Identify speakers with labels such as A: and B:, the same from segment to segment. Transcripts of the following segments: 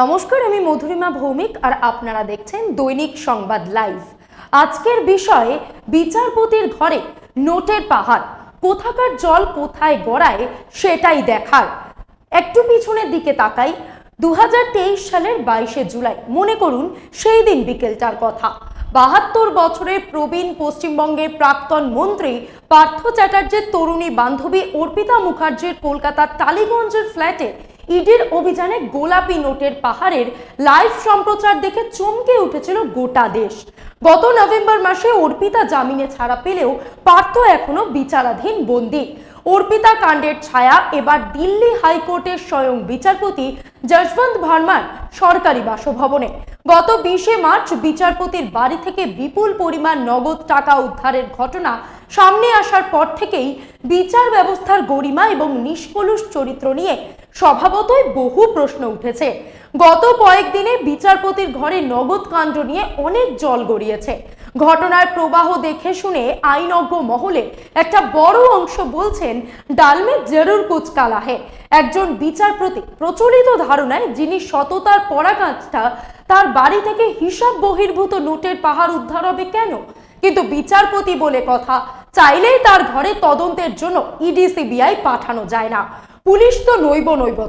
A: নমস্কার, আমি মধুরিমা ভৌমিক আর আপনারা দেখছেন দৈনিক সংবাদ লাইভ। আজকের বিষয়ে, বিচারপতির ঘরে নোটের পাহাড়, কোথাকার জল কোথায় গড়ায় সেটাই দেখার। একটু পিছনের দিকে তাকাই, দুহাজার তেইশ সালের বাইশে জুলাই, মনে করুন সেই দিন বিকেলটার কথা। বাহাত্তর বছরের প্রবীণ পশ্চিমবঙ্গের প্রাক্তন মন্ত্রী পার্থ চ্যাটার্জির তরুণী বান্ধবী অর্পিতা মুখার্জির কলকাতার টালিগঞ্জের ফ্ল্যাটে ইডির অভিযানে গোলাপি নোটের পাহাড়ের লাইভ সম্প্রচার দেখে চমকে উঠেছিল গোটা দেশ। গত নভেম্বর মাসে অর্পিতা জামিনে ছাড়া পেলেও পার্থ এখনও বিচারাধীন বন্দী। অর্পিতা কাণ্ডের ছায়া, এবার দিল্লি হাইকোর্টের স্বয়ং বিচারপতি যশবন্ত ভার্মার সরকারি বাসভবনে। গত বিশে মার্চ বিচারপতির বাড়ি থেকে বিপুল পরিমাণ নগদ টাকা উদ্ধারের ঘটনা সামনে আসার পর থেকেই বিচার ব্যবস্থার গরিমা এবং নিষ্কলুষ চরিত্র নিয়ে স্বভাবতই বহু প্রশ্ন উঠেছে। গত কয়েকদিনে বিচারপতির ঘরে নগদ কাণ্ড নিয়ে অনেক জল গড়িয়েছে। ঘটনার প্রবাহ দেখে শুনে আইনজ্ঞ মহলে একটা বড় অংশ বলছেন, ডালমে জরুর কুচ কালা একজন বিচারপতি প্রচলিত ধারণায় যিনি সততার পরাকাজটা তার বাড়ি থেকে হিসাব বহির্ভূত নোটের পাহাড় উদ্ধার হবে কেন? কিন্তু বিচারপতি বলে কথা চাইলেই তার ঘরে তদন্তের জন্য ইডি সিবিআই পাঠানো যায় না। পুলিশ তো নৈব নৈব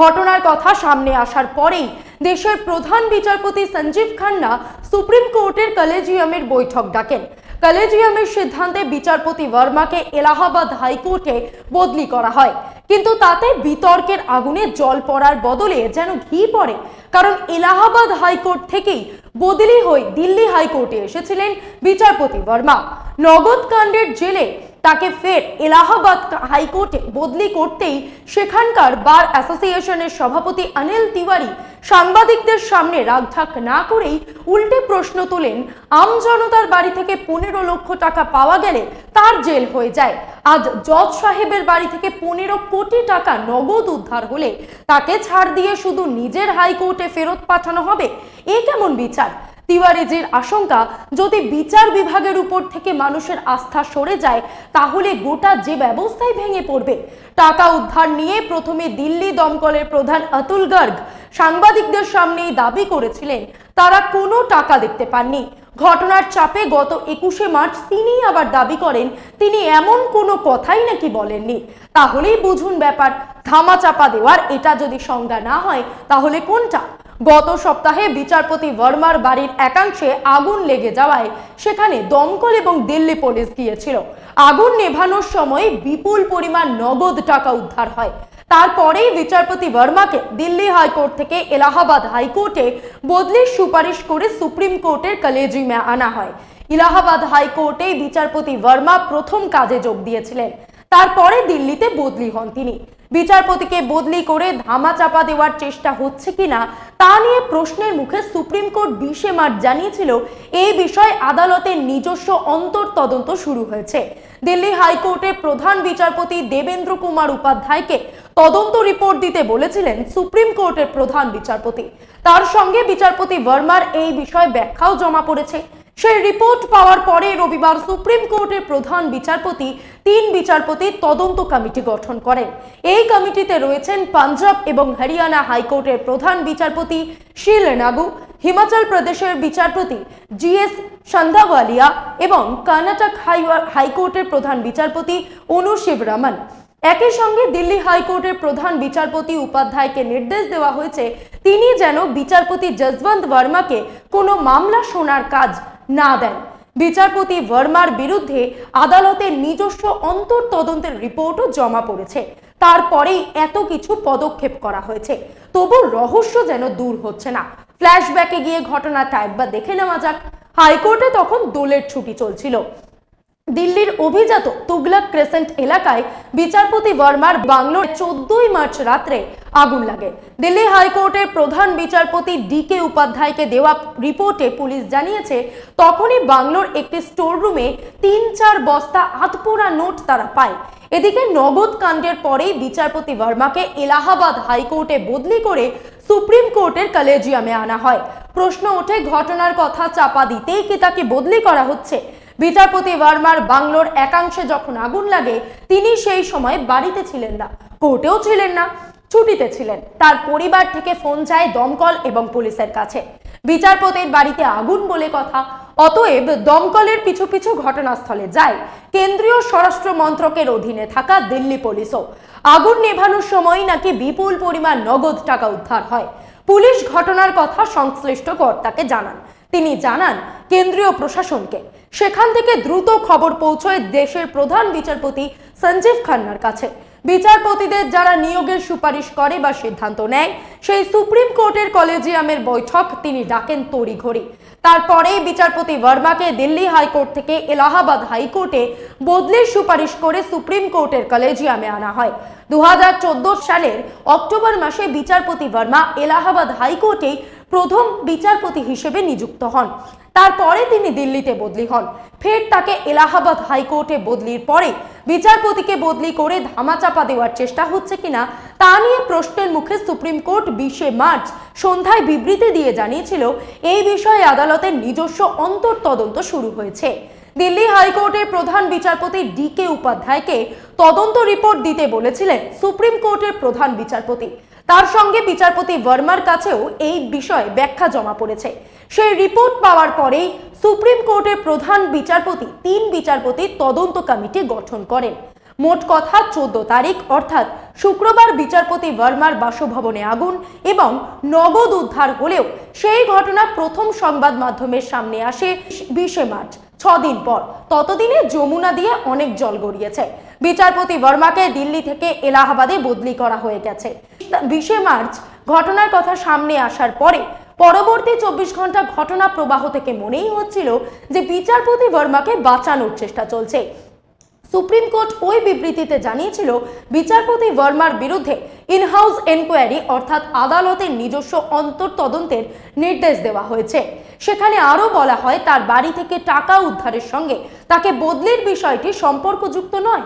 A: ঘটনার কথা সামনে আসার পরেই দেশের প্রধান বিচারপতি সঞ্জীব খান্না সুপ্রিম কোর্টের কলেজিয়ামের বৈঠক ডাকেন। কলেজিয়ামের সিদ্ধান্তে বিচারপতি বর্মাকে এলাহাবাদ হাইকোর্টে বদলি করা হয়। কিন্তু তাতে বিতর্কের আগুনে জল পড়ার বদলে যেন ঘি পড়ে, কারণ এলাহাবাদ হাইকোর্ট থেকেই বদলি হয়ে দিল্লি হাইকোর্টে এসেছিলেন বিচারপতি বর্মা। নগদ কাণ্ডের জেলে তাকে ফের এলাহাবাদ হাইকোর্টে বদলি করতেই সেখানকার বার অ্যাসোসিয়েশনের সভাপতি অনিল তিওয়ারি সাংবাদিকদের সামনে রাগঢাক না করেই উল্টে প্রশ্ন তোলেন, আম জনতার বাড়ি থেকে পনেরো লক্ষ টাকা পাওয়া গেলে তার জেল হয়ে যায়। আজ জজ সাহেবের বাড়ি থেকে পনেরো কোটি টাকা নগদ উদ্ধার হলে তাকে ছাড় দিয়ে শুধু নিজের হাইকোর্টে ফেরত পাঠানো হবে। এ কেমন বিচার? তিওয়ারিজির আশঙ্কা, যদি বিচার বিভাগের উপর থেকে মানুষের আস্থা সরে যায়, তাহলে গোটা যে ব্যবস্থাই ভেঙে পড়বে। টাকা উদ্ধার নিয়ে প্রথমে দিল্লি দমকলের প্রধান অতুল গার্গ সাংবাদিকদের সামনেই দাবি করেছিলেন, তারা কোনো টাকা দেখতে পাননি। ঘটনার চাপে গত একুশে মার্চ তিনি আবার দাবি করেন, তিনি এমন কোনো কথাই নাকি বলেননি। তাহলেই বুঝুন ব্যাপার ধামা চাপা দেওয়ার এটা যদি সংজ্ঞা না হয়, তাহলে কোনটা? গত সপ্তাহে বিচারপতি বর্মার বাড়ির একাংশে আগুন লেগে যাওয়ায় সেখানে দমকল এবং দিল্লি পুলিশ গিয়েছিল। আগুন নেভানোর সময় বিপুল পরিমাণ নগদ টাকা উদ্ধার হয়। তারপরেই বিচারপতি বর্মাকে দিল্লি হাইকোর্ট থেকে এলাহাবাদ হাইকোর্টে বদলির সুপারিশ করে সুপ্রিম কোর্টের কলেজিমে আনা হয়। ইলাহাবাদ হাইকোর্টে বিচারপতি বর্মা প্রথম কাজে যোগ দিয়েছিলেন। তারপরে দিল্লিতে বদলি হন তিনি। বিচারপতিকে বদলি করে ধামা চাপা দেওয়ার চেষ্টা হচ্ছে কিনা তা নিয়ে প্রশ্নের মুখে সুপ্রিম কোর্ট বিশে মার্চ জানিয়েছিল, এই বিষয়ে আদালতের নিজস্ব অন্তর তদন্ত শুরু হয়েছে। দিল্লি হাইকোর্টের প্রধান বিচারপতি দেবেন্দ্র কুমার উপাধ্যায়কে তদন্ত রিপোর্ট দিতে বলেছিলেন সুপ্রিম কোর্টের প্রধান বিচারপতি। তার সঙ্গে বিচারপতি বর্মার এই বিষয়ে ব্যাখ্যাও জমা পড়েছে। সেই রিপোর্ট পাওয়ার পরে রবিবার সুপ্রিম কোর্টের প্রধান বিচারপতি, তিন বিচারপতি তদন্ত কমিটি গঠন করেন। এই কমিটিতে রয়েছেন পাঞ্জাব এবং হরিয়ানা হাইকোর্টের প্রধান বিচারপতি শিল নাগু, হিমাচল প্রদেশের বিচারপতি জিএস সন্ধাওয়ালিয়া এবং কর্ণাটক হাইকোর্টের প্রধান বিচারপতি অনু শিবরামন। একই সঙ্গে দিল্লি হাইকোর্টের প্রধান বিচারপতি উপাধ্যায়কে নির্দেশ দেওয়া হয়েছে, তিনি যেন বিচারপতি যশবন্ত বর্মাকে কোনো মামলা শোনার কাজ না দেন। বিচারপতি ভার্মার বিরুদ্ধে আদালতের নিজস্ব অন্তর তদন্তের রিপোর্টও জমা পড়েছে। তারপরেই এত কিছু পদক্ষেপ করা হয়েছে। তবু রহস্য যেন দূর হচ্ছে না। ফ্ল্যাশব্যাকে গিয়ে ঘটনাটা একবার দেখে নেওয়া যাক। হাইকোর্টে তখন দোলের ছুটি চলছিল। দিল্লির অভিজাত তুগলক ক্রেসেন্ট এলাকায় বিচারপতি বর্মার বাংলোর চোদ্দই মার্চ রাত্রে আগুন লাগে। দিল্লি হাইকোর্টের প্রধান বিচারপতি ডি কে উপাধ্যায়কে দেওয়া রিপোর্টে পুলিশ জানিয়েছে, তখনই বাংলোর একটি স্টোর রুমে তিন চার বস্তা আতপোড়া নোট তারা পায়। এদিকে নগদ কাণ্ডের পরেই বিচারপতি বর্মাকে এলাহাবাদ হাইকোর্টে বদলি করে সুপ্রিম কোর্টের কলেজিয়ামে আনা হয়। প্রশ্ন ওঠে, ঘটনার কথা চাপা দিতেই কি তাকে বদলি করা হচ্ছে? বিচারপতি ভার্মার বাংলোর একাংশে যখন আগুন লাগে, তিনি সেই সময় বাড়িতে ছিলেন না, কোর্টেও ছিলেন না, ছুটিতে ছিলেন। তার পরিবার থেকে ফোন যায় দমকল এবং পুলিশের কাছে। বিচারপতির বাড়িতে আগুন বলে কথা, অতএব দমকলের পিছু পিছু ঘটনাস্থলে যায়। কেন্দ্রীয় স্বরাষ্ট্র মন্ত্রকের অধীনে থাকা দিল্লি পুলিশও। আগুন নেভানোর সময় নাকি বিপুল পরিমাণ নগদ টাকা উদ্ধার হয়। পুলিশ ঘটনার কথা সংশ্লিষ্ট কর্তাকে জানান। তিনি জানান, কেন্দ্রীয় প্রশাসনকে। সেখান থেকে দ্রুত খবর পৌঁছয় দেশের প্রধান বিচারপতি সঞ্জীব খান্নার কাছে। বিচারপতিদের যারা নিয়োগের সুপারিশ করে বা সিদ্ধান্ত নেয়, সেই সুপ্রিম কোর্টের কলেজিয়ামের বৈঠক তিনি ডাকেন তড়িঘড়ি। তারপরেই বিচারপতি বর্মাকে দিল্লি হাইকোর্ট থেকে এলাহাবাদ হাইকোর্টে বদলির সুপারিশ করে সুপ্রিম কোর্টের কলেজিয়ামে আনা হয়। দু হাজার চোদ্দ সালের অক্টোবর মাসে বিচারপতি বর্মা এলাহাবাদ হাইকোর্টে প্রথম বিচারপতি হিসেবে নিযুক্ত হন। তারপরে তিনি দিল্লিতে বদলি হন। ফের তাকে এলাহাবাদ হাইকোর্টে বদলির পরে বিচারপতিকে বদলি করে ধামাচাপা দেওয়ার চেষ্টা হচ্ছে কিনা তা নিয়ে প্রশ্নের মুখে সুপ্রিম কোর্ট বিশে মার্চ সন্ধ্যায় বিবৃতি দিয়ে জানিয়েছিল, এই বিষয়ে আদালতের নিজস্ব অন্তর তদন্ত শুরু হয়েছে। দিল্লি হাইকোর্টের প্রধান বিচারপতি ডি কে উপাধ্যায়কে তদন্ত রিপোর্ট দিতে বলেছিলেন সুপ্রিম কোর্টের প্রধান বিচারপতি। তার সঙ্গে বিচারপতি বর্মার কাছেও এই বিষয়ে ব্যাখ্যা জমা পড়েছে। সেই রিপোর্ট পাওয়ার পরেই সুপ্রিম কোর্টের প্রধান বিচারপতি, তিন বিচারপতির তদন্ত কমিটি গঠন করেন। মোট কথা চোদ্দ তারিখ, অর্থাৎ শুক্রবার বিচারপতি বর্মার বাসভবনে আগুন এবং নগদ উদ্ধার হলেও সেই ঘটনা প্রথম সংবাদ মাধ্যমের সামনে আসে বিশে মার্চ ছদিন পর। ততদিনে যমুনা দিয়ে অনেক জল গড়িয়েছে। বিচারপতি বর্মাকে দিল্লি থেকে এলাহাবাদে বদলি করা হয়ে গেছে। বিশে মার্চ, ঘটনার কথা সামনে আসার পরে পরবর্তী চব্বিশ ঘণ্টা ঘটনা প্রবাহ থেকে মনেই হচ্ছিল যে বিচারপতি বর্মাকে বাঁচানোর চেষ্টা চলছে। সুপ্রিম কোর্ট ওই বিবৃতিতে জানিয়েছিল, বিচারপতি বর্মার বিরুদ্ধে ইনহাউস এনকোয়ারি অর্থাৎ আদালতের নিজস্ব অন্তর তদন্তের নির্দেশ দেওয়া হয়েছে। সেখানে আরও বলা হয়, তার বাড়ি থেকে টাকা উদ্ধারের সঙ্গে তাকে বদলির বিষয়টি সম্পর্কযুক্ত নয়।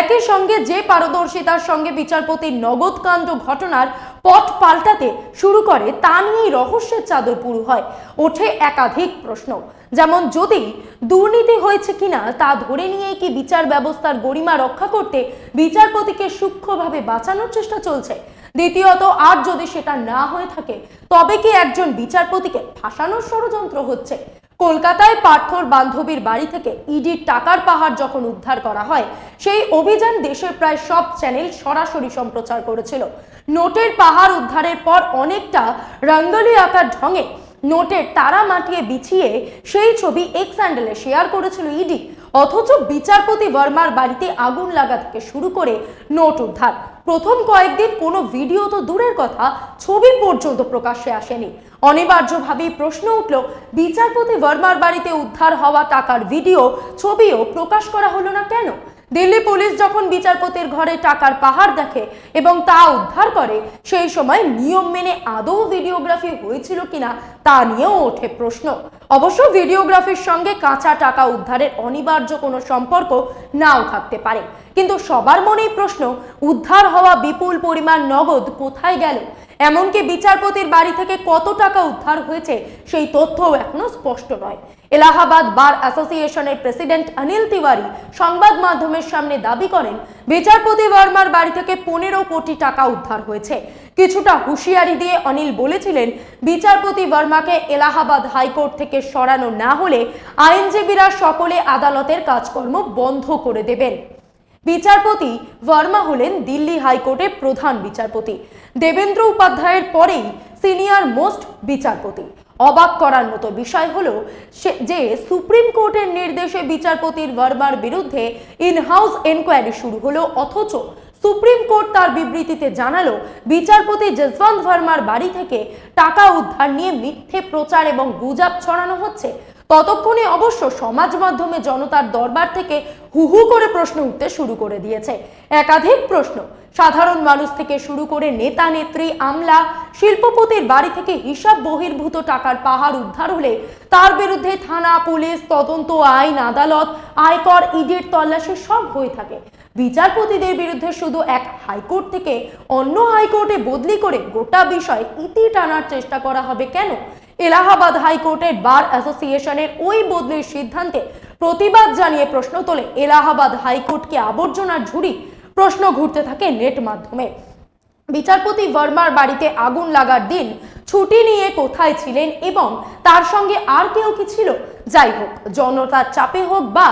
A: একই সঙ্গে যে পারদর্শিতার সঙ্গে বিচারপতির নগদ কাণ্ড ঘটনার পথ পাল্টাতে শুরু করে তা নিয়েই রহস্যের চাদর পুরু হয়। ওঠে একাধিক প্রশ্ন। যেমন, যদি দুর্নীতি হয়েছে কিনা, তা ধরে নিয়ে কি বিচার ব্যবস্থার গরিমা রক্ষা করতে বিচারপতিকে সূক্ষ্মভাবে বাঁচানোর চেষ্টা চলছে? দ্বিতীয়ত, আর যদি সেটা না হয়ে থাকে, তবে কি একজন বিচারপতিকে ফাঁসানোর ষড়যন্ত্র হচ্ছে? কলকাতায় পার্থর বান্ধবীর বাড়ি থেকে ইডির টাকার পাহাড় যখন উদ্ধার করা হয়, সেই অভিযান দেশের প্রায় সব চ্যানেল সরাসরি সম্প্রচার করেছিল। নোটের পাহাড় উদ্ধারের পর অনেকটা রঙ্গলি আকার ঢঙে নোটের তারা মাটিয়ে বিছিয়ে সেই ছবি এক্স অ্যান্ডেলে শেয়ার করেছিল ইডি অথচ বিচারপতি বর্মার বাড়িতে আগুন লাগা থেকে শুরু করে নোট উদ্ধার। প্রথম কয়েকদিন কোনো ভিডিও তো দূরের কথা, ছবি পর্যন্ত প্রকাশ্যে আসেনি। অনিবার্যভাবেই প্রশ্ন উঠল, বিচারপতি বর্মার বাড়িতে উদ্ধার হওয়া টাকার ভিডিও, ছবিও প্রকাশ করা হলো না কেন? দিল্লি পুলিশ যখন বিচারপতির ঘরে টাকার পাহাড় দেখে এবং তা উদ্ধার করে, সেই সময় নিয়ম মেনে আদৌ ভিডিওগ্রাফি হয়েছিল কিনা তা নিয়েও ওঠে প্রশ্ন। অবশ্য ভিডিওগ্রাফির সঙ্গে কাঁচা টাকা উদ্ধারের অনিবার্য কোনো সম্পর্ক নাও থাকতে পারে। কিন্তু সবার মনেই প্রশ্ন, উদ্ধার হওয়া বিপুল পরিমাণ নগদ কোথায় গেল? এমনকি বিচারপতির বাড়ি থেকে কত টাকা উদ্ধার হয়েছে সেই তথ্যও এখনও স্পষ্ট নয়। এলাহাবাদ বার অ্যাসোসিয়েশনের প্রেসিডেন্ট অনিল তিওয়ারি সংবাদ মাধ্যমের সামনে দাবি করেন, বিচারপতি বর্মার বাড়ি থেকে পনেরো কোটি টাকা উদ্ধার হয়েছে। কিছুটা হুঁশিয়ারি দিয়ে অনিল বলেছিলেন, বিচারপতি বর্মাকে এলাহাবাদ হাইকোর্ট থেকে সরানো না হলে আইনজীবীরা সকলে আদালতের কাজকর্ম বন্ধ করে দেবেন। বিচারপতি বর্মা হলেন দিল্লি হাইকোর্টের প্রধান বিচারপতি। দেবেন্দ্র উপাধ্যায়ের পরেই সিনিয়র মোস্ট বিচারপতি। অবাক করার মতো বিষয় হলো যে সুপ্রিম কোর্টের নির্দেশে বিচারপতির ভার্মার বিরুদ্ধে ইনহাউস এনকোয়ারি শুরু হলো, অথচ সুপ্রিম কোর্ট তার বিবৃতিতে জানালো, বিচারপতি যশবন্ত ভার্মার বাড়ি থেকে টাকা উদ্ধার নিয়ে মিথ্যে প্রচার এবং গুজাব ছড়ানো হচ্ছে। ততক্ষণে অবশ্য সমাজ মাধ্যমে জনতার দরবার থেকে হু হু করে প্রশ্ন উঠতে শুরু করে দিয়েছে। একাধিক প্রশ্ন, সাধারণ মানুষ থেকে শুরু করে নেতা, নেত্রী, আমলা, শিল্পপতির বাড়ি থেকে হিসাব বহির্ভূত টাকার পাহাড় উদ্ধার হলে তার বিরুদ্ধে থানা, পুলিশ, তদন্ত, আইন, আদালত, আয়কর, ইডির তল্লাশি সব হয়ে থাকে। বিচারপতিদের বিরুদ্ধে শুধু এক হাইকোর্ট থেকে অন্য হাইকোর্টে বদলি করে গোটা বিষয় ইতি টানার চেষ্টা করা হবে কেন? এলাহাবাদ হাইকোর্টের বার অ্যাসোসিয়েশনের ওই বদলির সিদ্ধান্তে প্রতিবাদ জানিয়ে প্রশ্ন তোলে এলাহাবাদ হাইকোর্টকে আবর্জনার ঝুড়ি। প্রশ্ন ঘুরতে থাকে নেট মাধ্যমে। বিচারপতি ভার্মার বাড়িতে আগুন লাগার দিন ছুটি নিয়ে কোথায় ছিলেন এবং তার সঙ্গে আর কেউ কি ছিল? যাই হোক জনতার চাপে হোক বা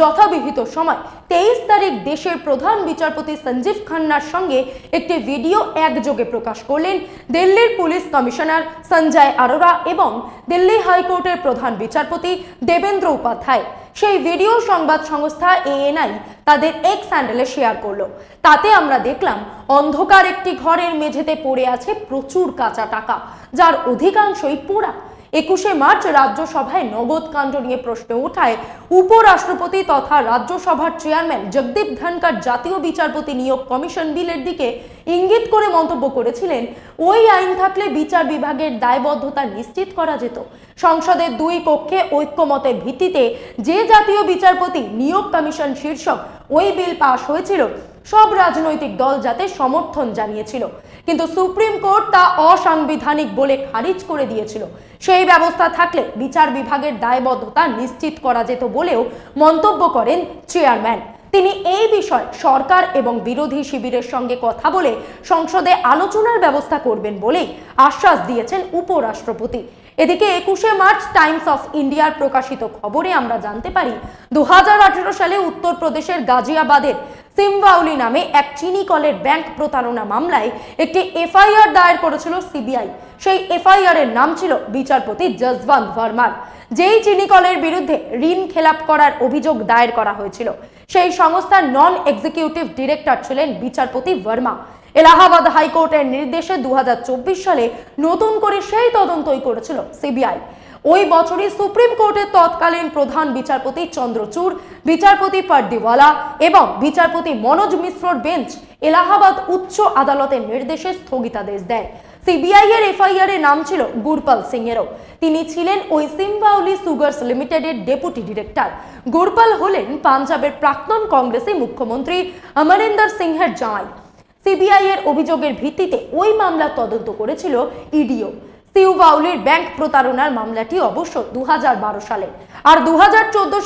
A: যথাবিহিত সময়, তেইশ তারিখ দেশের প্রধান বিচারপতি সঞ্জীব খান্নার সঙ্গে একটি ভিডিও একযোগে প্রকাশ করলেন দিল্লির পুলিশ কমিশনার সঞ্জয় আরোরা এবং দিল্লি হাইকোর্টের প্রধান বিচারপতি দেবেন্দ্র উপাধ্যায়। সেই ভিডিও সংবাদ সংস্থা এএনআই তাদের এক্স হ্যান্ডেলে শেয়ার করল। তাতে আমরা দেখলাম, অন্ধকার একটি ঘরের মেঝেতে পড়ে আছে প্রচুর কাঁচা টাকা, যার অধিকাংশই পোড়া। একুশে মার্চ রাজ্যসভায় নগদ কাণ্ড নিয়ে প্রশ্ন ওঠায় উপরাষ্ট্রপতি তথা রাজ্যসভার চেয়ারম্যান জগদীপ ধনকর জাতীয় বিচারপতি নিয়োগ কমিশন বিলের দিকে ইঙ্গিত করে মন্তব্য করেছিলেন, ওই আইন থাকলে বিচার বিভাগের দায়বদ্ধতা নিশ্চিত করা যেত। সংসদের দুই কক্ষে ঐক্যমতের ভিত্তিতে যে জাতীয় বিচারপতি নিয়োগ কমিশন শীর্ষক ওই বিল পাশ হয়েছিল সব রাজনৈতিক দল যাতে সমর্থন জানিয়েছিল। কিন্তু সুপ্রিম কোর্ট তা অসাংবিধানিক বলে খারিজ করে দিয়েছিল। সেই ব্যবস্থা থাকলে বিচার বিভাগের দায়বদ্ধতা নিশ্চিত করা যেত বলেও মন্তব্য করেন চেয়ারম্যান। তিনি এই বিষয়ে সরকার এবং বিরোধী শিবিরের সঙ্গে কথা বলে সংসদে আলোচনার ব্যবস্থা করবেন বলেই আশ্বাস দিয়েছেন উপরাষ্ট্রপতি। এদিকে একুশে মার্চ টাইমস অফ ইন্ডিয়ার প্রকাশিত খবরে আমরা জানতে পারি, দু হাজার আঠেরো সালে উত্তরপ্রদেশের গাজিয়াবাদের সিমবাউলি নামে এক চিনি কলের ব্যাংক প্রতারণা মামলায় একটি এফআইআর দায়ের করেছিল সিবিআই। সেই এফআইআর এর নাম ছিল বিচারপতি জসবন্ত ভার্মার। যেই চিনি কলের বিরুদ্ধে ঋণ খেলাপ করার অভিযোগ দায়ের করা হয়েছিল, সেই সংস্থার নন এক্সিকিউটিভ ডিরেক্টর ছিলেন বিচারপতি ভার্মা। এলাহাবাদ হাইকোর্টের নির্দেশে দু হাজার চব্বিশ সালে নতুন করে সেই তদন্তই করেছিল সিবিআই। ওই বছরই সুপ্রিম কোর্টের তৎকালীন প্রধান বিচারপতি চন্দ্রচূড়, বিচারপতি পার্দিওয়ালা এবং বিচারপতি মনোজ মিশ্রর বেঞ্চ এলাহাবাদ উচ্চ আদালতের নির্দেশে স্থগিতাদেশ দেয়। সিবিআই এর এফআইআর এর নাম ছিল গুরপাল সিং এরও তিনি ছিলেন ওই সিম্বাউলি সুগারস লিমিটেডের ডেপুটি ডিরেক্টর। গুরপাল হলেন পাঞ্জাবের প্রাক্তন কংগ্রেসী মুখ্যমন্ত্রী অমরিন্দর সিংহের জামাই। সিবিআই এর অভিযোগের ভিত্তিতে ওই মামলা তদন্ত করেছিল ইডিও। সিউবাউলির ব্যাংক প্রতারণার মামলাটি অবশ্য দু সালে। আর দু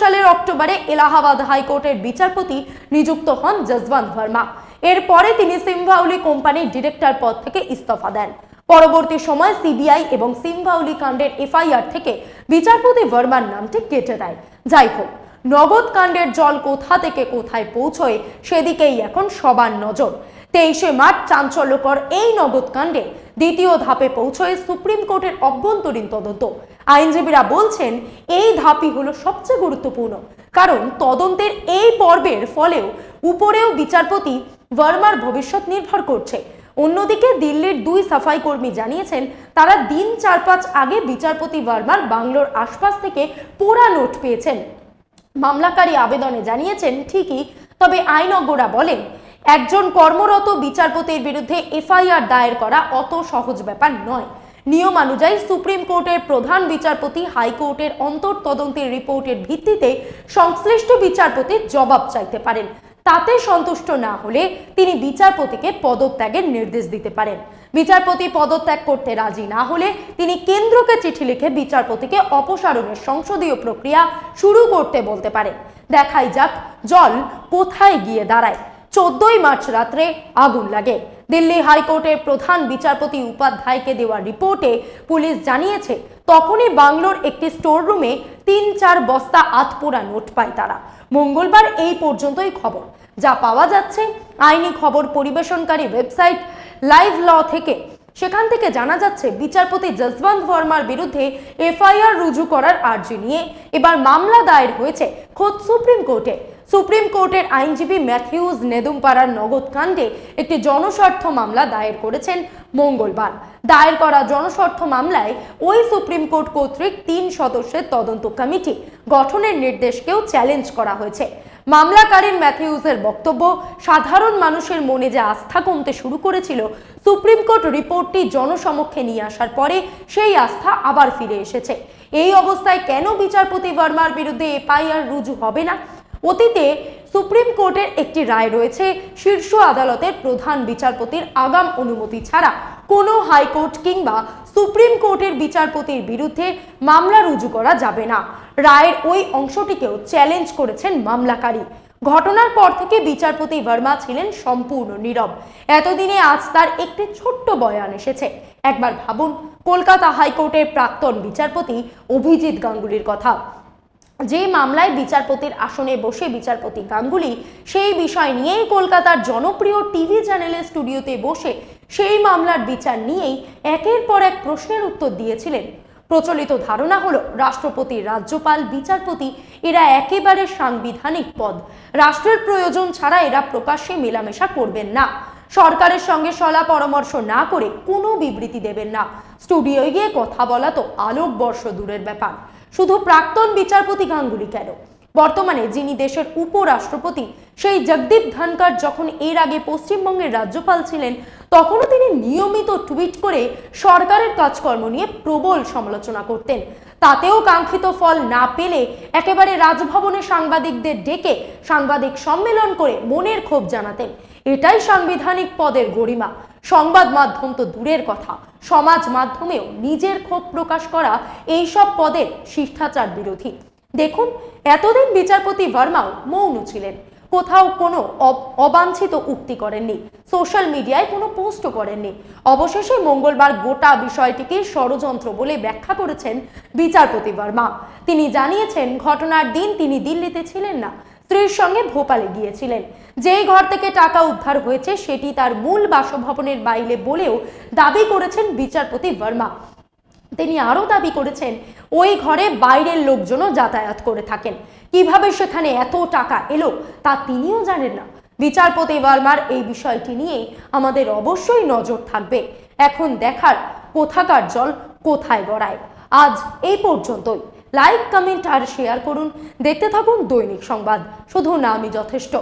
A: সালের অক্টোবরে এলাহাবাদ হাইকোর্টের বিচারপতি নিযুক্ত হন জসবন্ত ভার্মা। এরপরে তিনি সিমভাউলি কোম্পানির ডিরেক্টর পদ থেকে ইস্তফা দেন। পরবর্তী সময় সিবিআই এবং সিমভাউলি কাণ্ডের এফআইআর থেকে বিচারপতি ভার্মার নামটি কেটে দেয়। যাই হোক, নগদ কাণ্ডের জল কোথা থেকে কোথায় পৌঁছয় সেদিকেই এখন সবার নজর। তেইশে মার্চ চাঞ্চল্যকর এই নগদ কাণ্ডে দ্বিতীয় ধাপে পৌঁছয় সুপ্রিম কোর্টের অভ্যন্তরীণ তদন্ত। আইনজীবীরা বলছেন, এই ধাপই হলো সবচেয়ে গুরুত্বপূর্ণ, কারণ তদন্তের এই পর্বের ফলেও উপরেও বিচারপতি ভার্মার ভবিষ্যৎ নির্ভর করছে। অন্যদিকে দিল্লির দুই সাফাই কর্মী জানিয়েছেন, তারা দিন চার পাঁচ আগে বিচারপতি ভার্মার বাংলোর আশপাশ থেকে পোড়া নোট পেয়েছেন। মামলাকারী আবেদনে জানিয়েছেন, ঠিকই, তবে আইনজ্ঞরা বলেন একজন কর্মরত বিচারপতির বিরুদ্ধে এফআইআর দায়ের করা অত সহজ ব্যাপার নয়। নিয়মানুযায়ী সুপ্রিম কোর্টের প্রধান বিচারপতি হাইকোর্টের অন্তর তদন্তের রিপোর্টের ভিত্তিতে সংশ্লিষ্ট বিচারপতির জবাব চাইতে পারেন। তাতে সন্তুষ্ট না হলে তিনি বিচারপতিকে পদত্যাগের নির্দেশ দিতে পারেন। বিচারপতি পদত্যাগ করতে রাজি না হলে তিনি কেন্দ্রকে চিঠি লিখে বিচারপতিকে অপসারণের সংসদীয় প্রক্রিয়া শুরু করতে বলতে পারেন। দেখাই যাক, জল কোথায় গিয়ে দাঁড়ায়। চোদ্দই মার্চ রাত্রে আগুন লাগে। দিল্লি হাইকোর্টের প্রধান বিচারপতি উপাধ্যায়কে দেওয়া রিপোর্টে পুলিশ জানিয়েছে, তখনই বাংলোর একটি স্টোর রুমে তিন চার বস্তা আতপোড়া নোট পায় তারা। মঙ্গলবার এই পর্যন্তই খবর। যা পাওয়া যাচ্ছে আইনি খবর পরিবেশনকারী ওয়েবসাইট লাইভ ল থেকে। সেখান থেকে জানা যাচ্ছে, বিচারপতি জসবন্ত ভার্মার বিরুদ্ধে এফআইআর রুজু করার আর্জি নিয়ে এবার মামলা দায়ের হয়েছে খোদ সুপ্রিম কোর্টে। সুপ্রিম কোর্টের আইনজীবী ম্যাথিউজ নেদুমপাড়ার নগদ কাণ্ডে একটি জনস্বার্থ মামলা দায়ের করেছেন মঙ্গলবার। দায়ের করা জনস্বার্থ মামলায় ওই সুপ্রিম কোর্ট কর্তৃক তিন সদস্যের তদন্ত কমিটি গঠনের নির্দেশকেও চ্যালেঞ্জ করা হয়েছে। মামলাকারীর ম্যাথিউসের বক্তব্য, সাধারণ মানুষের মনে যে আস্থা কমতে শুরু করেছিল, সুপ্রিম কোর্ট রিপোর্টটি জনসমক্ষে নিয়ে আসার পরে সেই আস্থা আবার ফিরে এসেছে। এই অবস্থায় কেন বিচারপতি ভার্মার বিরুদ্ধে এফআইআর রুজু হবে না? অতীতে সুপ্রিম কোর্টের একটি রায় রয়েছে, শীর্ষ আদালতের প্রধান বিচারপতির আগাম অনুমতি ছাড়া। কোনো হাইকোর্ট কিংবা সুপ্রিম কোর্টের বিচারপতির বিরুদ্ধে মামলা রুজু করা যাবে না। রায়ের ওই অংশটিকেও চ্যালেঞ্জ করেছেন মামলাকারী। ঘটনার পর থেকে বিচারপতি ভার্মা ছিলেন সম্পূর্ণ নীরব। এতদিনে আজ তার একটি ছোট্ট বয়ান এসেছে। একবার ভাবুন, কলকাতা হাইকোর্টের প্রাক্তন বিচারপতি অভিজিৎ গাঙ্গুলির কথা। যে মামলায় বিচারপতির আসনে বসে বিচারপতি গাঙ্গুলি সেই বিষয় নিয়েই কলকাতার জনপ্রিয় টিভি চ্যানেলের স্টুডিওতে বসে সেই মামলার বিচার নিয়েই একের পর এক প্রশ্নের উত্তর দিয়েছিলেন। প্রচলিত ধারণা হলো, রাষ্ট্রপতি, রাজ্যপাল, বিচারপতি এরা একেবারে সাংবিধানিক পদ। রাষ্ট্রের প্রয়োজন ছাড়া এরা প্রকাশ্যে মেলামেশা করবেন না। সরকারের সঙ্গে সলা পরামর্শ না করে কোনো বিবৃতি দেবেন না। স্টুডিওয় গিয়ে কথা বলা তো আলোক বর্ষ দূরের ব্যাপার। শুধু প্রাক্তন বিচারপতি গাঙ্গুলি কেন? বর্তমানে যিনি দেশের উপরাষ্ট্রপতি, সেই জগদীপ ধনকর যখন এর আগে পশ্চিমবঙ্গের রাজ্যপাল ছিলেন, তখনও তিনি নিয়মিত টুইট করে সরকারের কাজকর্ম নিয়ে প্রবল সমালোচনা করতেন। তাতেও কাঙ্ক্ষিত ফল না পেলে একেবারে রাজভবনে সাংবাদিকদের ডেকে সাংবাদিক সম্মেলন করে মনের ক্ষোভ জানাতেন। এটাই সাংবিধানিক পদের গরিমা। সংবাদ মাধ্যম তো দূরের কথা। সমাজ মাধ্যমেও নিজের ক্ষোভ প্রকাশ করা এইসব পদের শিষ্টাচার বিরোধী। দেখুন, এতদিন বিচারপতি ভার্মাও মৌন ছিলেন। কোথাও কোনো অবাঞ্ছিত উক্তি করেননি। সোশ্যাল মিডিয়ায় কোনো পোস্টও করেননি। অবশেষে মঙ্গলবার গোটা বিষয়টিকে ষড়যন্ত্র বলে ব্যাখ্যা করেছেন বিচারপতি ভার্মা। তিনি জানিয়েছেন, ঘটনার দিন তিনি দিল্লিতে ছিলেন না। স্ত্রীর সঙ্গে ভোপালে গিয়েছিলেন। যেই ঘর থেকে টাকা উদ্ধার হয়েছে, সেটি তার মূল বাসভবনের বাইরে বলেও দাবি করেছেন বিচারপতি ভার্মা। তিনি আরও দাবি করেছেন, ওই ঘরে বাইরের লোকজনও যাতায়াত করে থাকেন। কীভাবে সেখানে এত টাকা এলো, তা তিনিও জানেন না। বিচারপতি বর্মার এই বিষয়টি নিয়ে আমাদের অবশ্যই নজর থাকবে। এখন দেখার কোথাকার জল, কোথায় গড়ায়। আজ এই পর্যন্তই। লাইক কমেন্ট আর শেয়ার করুন। দেখতে থাকুন দৈনিক সংবাদ। শুধু নামই যথেষ্ট।